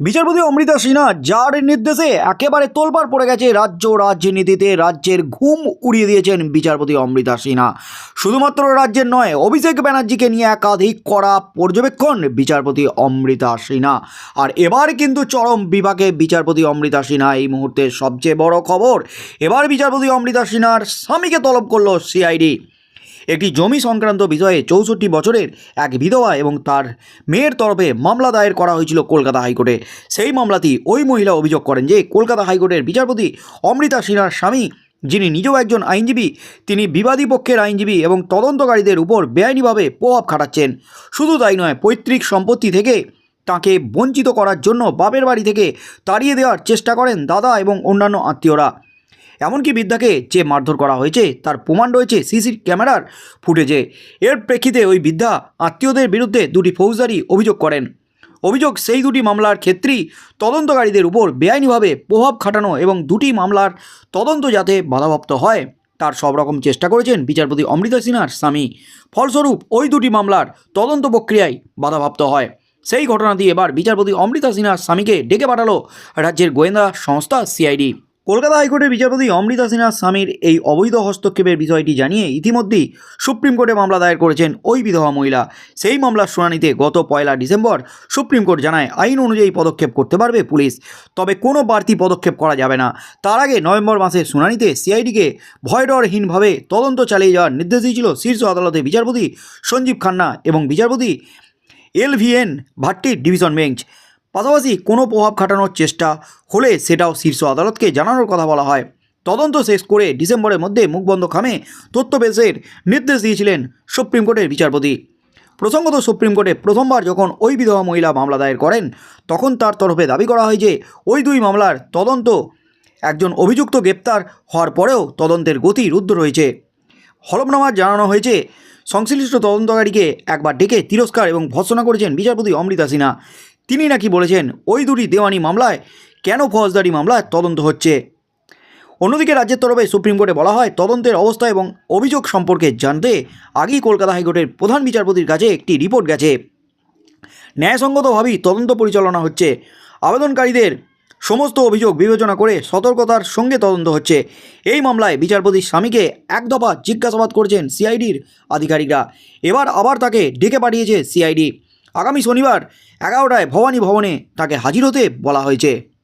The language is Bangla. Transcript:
বিচারপতি অমৃতা সিনহা যার নির্দেশে একেবারে তোলপাড় পড়ে গেছে রাজ্য রাজনীতিতে, রাজ্যের ঘুম উড়িয়ে দিয়েছেন বিচারপতি অমৃতা সিনহা। শুধুমাত্র রাজ্যের নয়, অভিষেক ব্যানার্জিকে নিয়ে একাধিক করা পর্যবেক্ষণ বিচারপতি অমৃতা সিনহা। আর এবার কিন্তু চরম বিভাগে বিচারপতি অমৃতা সিনহা এই মুহূর্তে সবচেয়ে বড় খবর। এবার বিচারপতি অমৃতা সিনহার স্বামীকে তলব করল সিআইডি। একটি জমি সংক্রান্ত বিষয়ে চৌষট্টি বছরের এক বিধবা এবং তার মেয়ের তরফে মামলা দায়ের করা হয়েছিল কলকাতা হাইকোর্টে। সেই মামলাটি ওই মহিলা অভিযোগ করেন যে কলকাতা হাইকোর্টের বিচারপতি অমৃতা সিনহার স্বামী, যিনি নিজেও একজন আইনজীবী, তিনি বিবাদী পক্ষের আইনজীবী এবং তদন্তকারীদের উপর বেআইনিভাবে প্রভাব খাটাচ্ছেন। শুধু তাই নয়, পৈতৃক সম্পত্তি থেকে তাকে বঞ্চিত করার জন্য বাপের বাড়ি থেকে তাড়িয়ে দেওয়ার চেষ্টা করেন দাদা এবং অন্যান্য আত্মীয়রা। এমনকি বৃদ্ধাকে যে মারধর করা হয়েছে, তার প্রমাণ রয়েছে সিসি ক্যামেরার ফুটেজে। এর প্রেক্ষিতে ওই বৃদ্ধা আত্মীয়দের বিরুদ্ধে দুটি ফৌজদারি অভিযোগ করেন। অভিযোগ সেই দুটি মামলার ক্ষেত্রেই তদন্তকারীদের উপর বেআইনিভাবে প্রভাব খাটানো এবং দুটি মামলার তদন্ত যাতে বাধাপ্রাপ্ত হয়, তার সব রকম চেষ্টা করেছেন বিচারপতি অমৃতা সিনহার স্বামী। ফলস্বরূপ, ওই দুটি মামলার তদন্ত প্রক্রিয়ায় বাধাপ্রাপ্ত হয়। সেই ঘটনাটি এবার বিচারপতি অমৃতা সিনহার স্বামীকে ডেকে পাঠালো রাজ্যের গোয়েন্দা সংস্থা সিআইডি। কলকাতা হাইকোর্টের বিচারপতি অমৃতা সিনহার স্বামীর এই অবৈধ হস্তক্ষেপের বিষয়টি জানিয়ে ইতিমধ্যেই সুপ্রিম কোর্টে মামলা দায়ের করেছেন ওই বিধবা মহিলা। সেই মামলার শুনানিতে গত পয়লা ডিসেম্বর সুপ্রিম কোর্ট জানায়, আইন অনুযায়ী পদক্ষেপ করতে পারবে পুলিশ, তবে কোনো বাড়তি পদক্ষেপ করা যাবে না। তার আগে নভেম্বর মাসের শুনানিতে সিআইডিকে ভয়ডরহীনভাবে তদন্ত চালিয়ে যাওয়ার নির্দেশ দিয়েছিল শীর্ষ আদালতে বিচারপতি সঞ্জীব খান্না এবং বিচারপতি এলভিএন ভাট্টির ডিভিশন বেঞ্চ। পাশাপাশি কোনো প্রভাব খাটানোর চেষ্টা হলে সেটাও শীর্ষ আদালতকে জানানোর কথা বলা হয়। তদন্ত শেষ করে ডিসেম্বরের মধ্যে মুখবন্ধ খামে তথ্য পেশের নির্দেশ দিয়েছিলেন সুপ্রিম কোর্টের বিচারপতি। প্রসঙ্গত সুপ্রিম কোর্টে প্রথমবার যখন ওই বিধবা মহিলা মামলা দায়ের করেন, তখন তার তরফে দাবি করা হয় যে ওই দুই মামলার তদন্ত একজন অভিযুক্ত গ্রেপ্তার হওয়ার পরেও তদন্তের গতি রুদ্ধ রয়েছে। হলফনামার জানানো হয়েছে, সংশ্লিষ্ট তদন্তকারীকে একবার ডেকে তিরস্কার এবং ভর্সনা করেছেন বিচারপতি অমৃতা সিনহা। তিনি নাকি বলেছেন, ওই দুটি দেওয়ানি মামলায় কেন ফৌজদারি মামলায় তদন্ত হচ্ছে? অন্যদিকে রাজ্যের তরফে সুপ্রিম কোর্টে বলা হয়, তদন্তের অবস্থা এবং অভিযোগ সম্পর্কে জানতে আগেই কলকাতা হাইকোর্টের প্রধান বিচারপতির কাছে একটি রিপোর্ট গেছে। ন্যায়সঙ্গতভাবেই তদন্ত পরিচালনা হচ্ছে। আবেদনকারীদের সমস্ত অভিযোগ বিবেচনা করে সতর্কতার সঙ্গে তদন্ত হচ্ছে। এই মামলায় বিচারপতির স্বামীকে এক দফা জিজ্ঞাসাবাদ করেছেন সিআইডির আধিকারিকরা। এবার আবার তাকে ডেকে পাঠিয়েছে সিআইডি। আগামী শনিবার এগারোটায় ভবানী ভবনে তাকে হাজির হতে বলা হয়েছে।